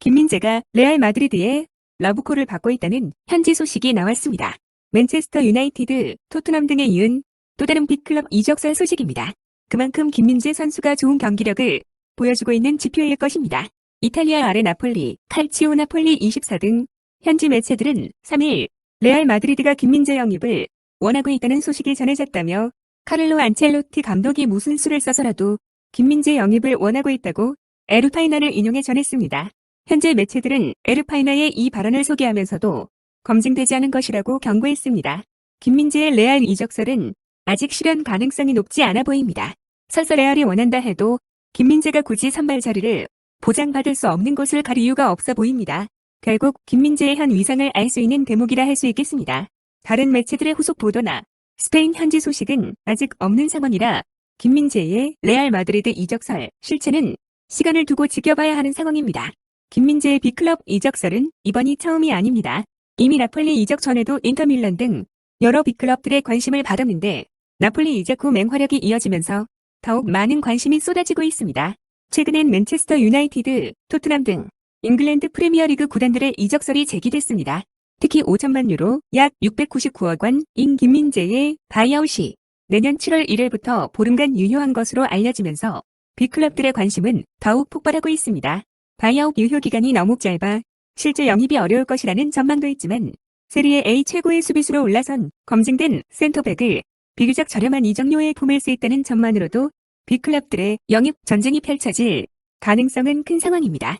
김민재가 레알 마드리드에 러브콜을 받고 있다는 현지 소식이 나왔습니다. 맨체스터 유나이티드, 토트넘 등에 이은 또 다른 빅클럽 이적설 소식입니다. 그만큼 김민재 선수가 좋은 경기력을 보여주고 있는 지표일 것입니다. 이탈리아 아래 나폴리, 칼치오 나폴리 24 등 현지 매체들은 3일 레알 마드리드가 김민재 영입을 원하고 있다는 소식이 전해졌다며 카를로 안첼로티 감독이 무슨 수를 써서라도 김민재 영입을 원하고 있다고 에르파이나를 인용해 전했습니다. 현재 매체들은 에르파이나의 이 발언을 소개하면서도 검증되지 않은 것이라고 경고했습니다. 김민재의 레알 이적설은 아직 실현 가능성이 높지 않아 보입니다. 설사 레알이 원한다 해도 김민재가 굳이 선발 자리를 보장받을 수 없는 곳을 갈 이유가 없어 보입니다. 결국 김민재의 현 위상을 알 수 있는 대목이라 할 수 있겠습니다. 다른 매체들의 후속 보도나 스페인 현지 소식은 아직 없는 상황이라 김민재의 레알 마드리드 이적설 실체는 시간을 두고 지켜봐야 하는 상황입니다. 김민재의 빅클럽 이적설은 이번이 처음이 아닙니다. 이미 나폴리 이적 전에도 인터밀란 등 여러 빅클럽들의 관심을 받았는데 나폴리 이적 후 맹활약이 이어지면서 더욱 많은 관심이 쏟아지고 있습니다. 최근엔 맨체스터 유나이티드, 토트넘 등 잉글랜드 프리미어리그 구단들의 이적설이 제기됐습니다. 특히 5천만 유로, 약 699억 원 인 김민재의 바이아웃이 내년 7월 1일부터 보름간 유효한 것으로 알려지면서 빅클럽들의 관심은 더욱 폭발하고 있습니다. 바이아웃 유효 기간이 너무 짧아 실제 영입이 어려울 것이라는 전망도 있지만 세리에 A 최고의 수비수로 올라선 검증된 센터백을 비교적 저렴한 이적료에 품을 수 있다는 점만으로도 빅클럽들의 영입 전쟁이 펼쳐질 가능성은 큰 상황입니다.